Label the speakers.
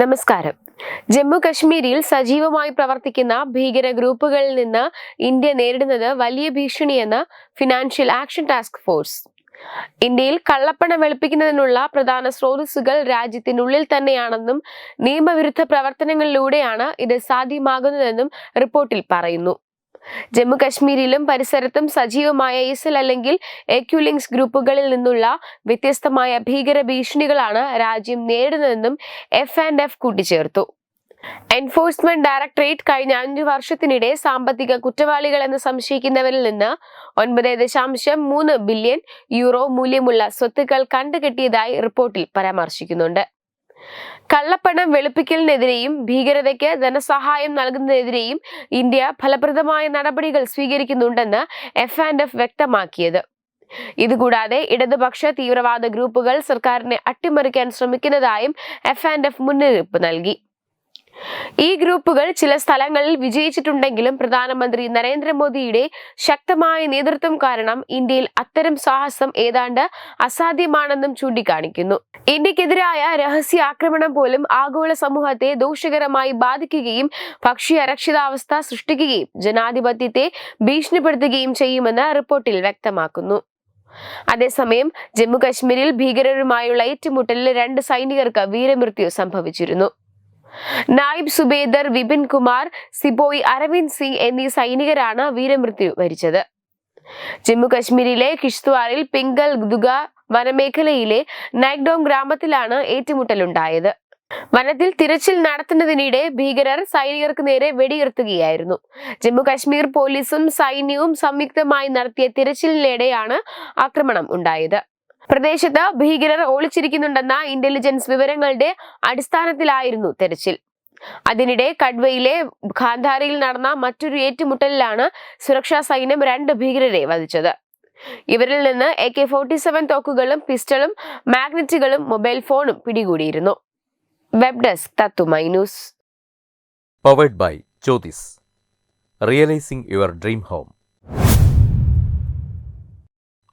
Speaker 1: നമസ്കാരം. ജമ്മു കശ്മീരിൽ സജീവമായി പ്രവർത്തിക്കുന്ന ഭീകര ഗ്രൂപ്പുകളിൽ നിന്ന് ഇന്ത്യ നേരിടുന്നത് വലിയ ഭീഷണിയെന്ന് ഫിനാൻഷ്യൽ ആക്ഷൻ ടാസ്ക് ഫോഴ്സ്. ഇന്ത്യയിൽ കള്ളപ്പണം വെളുപ്പിക്കുന്നതിനുള്ള പ്രധാന സ്രോതസ്സുകൾ രാജ്യത്തിനുള്ളിൽ തന്നെയാണെന്നും നിയമവിരുദ്ധ പ്രവർത്തനങ്ങളിലൂടെയാണ് ഇത് സാധ്യമാകുന്നതെന്നും റിപ്പോർട്ടിൽ പറയുന്നു. ജമ്മു കശ്മീരിലും പരിസരത്തും സജീവമായ ഇസൽ അല്ലെങ്കിൽ എക്യുലിങ്സ് ഗ്രൂപ്പുകളിൽ നിന്നുള്ള വ്യത്യസ്തമായ ഭീകര ഭീഷണികളാണ് രാജ്യം നേരിടുന്നതെന്നും എഫ് ആൻഡ് എഫ് കൂട്ടിച്ചേർത്തു. എൻഫോഴ്സ്മെന്റ് ഡയറക്ടറേറ്റ് കഴിഞ്ഞ അഞ്ചു വർഷത്തിനിടെ സാമ്പത്തിക കുറ്റവാളികൾ എന്ന് സംശയിക്കുന്നവരിൽ നിന്ന് ഒൻപത് ദശാംശം മൂന്ന് ബില്യൺ യൂറോ മൂല്യമുള്ള സ്വത്തുക്കൾ കണ്ടുകെട്ടിയതായി റിപ്പോർട്ടിൽ പരാമർശിക്കുന്നുണ്ട്. കള്ളപ്പണം വെളുപ്പിക്കലിനെതിരെയും ഭീകരതയ്ക്ക് ധനസഹായം നൽകുന്നതിനെതിരെയും ഇന്ത്യ ഫലപ്രദമായ നടപടികൾ സ്വീകരിക്കുന്നുണ്ടെന്ന് എഫ് ആൻഡ് എഫ് വ്യക്തമാക്കിയത്. ഇതുകൂടാതെ ഇടതുപക്ഷ തീവ്രവാദ ഗ്രൂപ്പുകൾ സർക്കാരിനെ അട്ടിമറിക്കാൻ ശ്രമിക്കുന്നതായും എഫ് ആൻഡ് എഫ് മുന്നറിയിപ്പ് നൽകി. ഈ ഗ്രൂപ്പുകൾ ചില സ്ഥലങ്ങളിൽ വിജയിച്ചിട്ടുണ്ടെങ്കിലും പ്രധാനമന്ത്രി നരേന്ദ്രമോദിയുടെ ശക്തമായ നേതൃത്വം കാരണം ഇന്ത്യയിൽ അത്തരം സാഹസം ഏതാണ്ട് അസാധ്യമാണെന്നും ചൂണ്ടിക്കാണിക്കുന്നു. ഇന്ത്യക്കെതിരായ രഹസ്യ ആക്രമണം പോലും ആഗോള സമൂഹത്തെ ദോഷകരമായി ബാധിക്കുകയും ഭക്ഷ്യ അരക്ഷിതാവസ്ഥ സൃഷ്ടിക്കുകയും ജനാധിപത്യത്തെ ഭീഷണിപ്പെടുത്തുകയും ചെയ്യുമെന്ന് റിപ്പോർട്ടിൽ വ്യക്തമാക്കുന്നു. അതേസമയം ജമ്മു കശ്മീരിൽ ഭീകരരുമായുള്ള ഏറ്റുമുട്ടലിൽ രണ്ട് സൈനികർക്ക് വീരമൃത്യു സംഭവിച്ചിരുന്നു. നായിബ് സുബേദർ വിപിൻ കുമാർ സിബോയ് അരവിന്ദ് സിംഗ് എന്നീ സൈനികരാണ് വീരമൃത്യു വരിച്ചത്. ജമ്മു കശ്മീരിലെ കിഷ്ത്വാറിൽ പിങ്കൽ ദുഗ വനമേഖലയിലെ നൈഗ്ഡോം ഗ്രാമത്തിലാണ് ഏറ്റുമുട്ടലുണ്ടായത്. വനത്തിൽ തിരച്ചിൽ നടത്തുന്നതിനിടെ ഭീകരർ സൈനികർക്ക് നേരെ വെടിയുർത്തുകയായിരുന്നു ജമ്മു കശ്മീർ പോലീസും സൈന്യവും സംയുക്തമായി നടത്തിയ തിരച്ചിലിനിടെയാണ് ആക്രമണം ഉണ്ടായത്. പ്രദേശത്ത് ഭീകരർ ഒളിച്ചിരിക്കുന്നുണ്ടെന്ന ഇന്റലിജൻസ് വിവരങ്ങളുടെ അടിസ്ഥാനത്തിലായിരുന്നു തെരച്ചിൽ. അതിനിടെ കഡ്വയിലെ ഖാന്ധാരയിൽ നടന്ന മറ്റൊരു ഏറ്റുമുട്ടലിലാണ് സുരക്ഷാ സൈന്യം രണ്ട് ഭീകരരെ വധിച്ചത്. ഇവരിൽ നിന്ന് എ കെ ഫോർട്ടി സെവൻ തോക്കുകളും പിസ്റ്റളും മാഗ്നറ്റുകളും മൊബൈൽ ഫോണും പിടികൂടിയിരുന്നു. Web desk തത്തു my news
Speaker 2: powered by Jyothis realising your dream home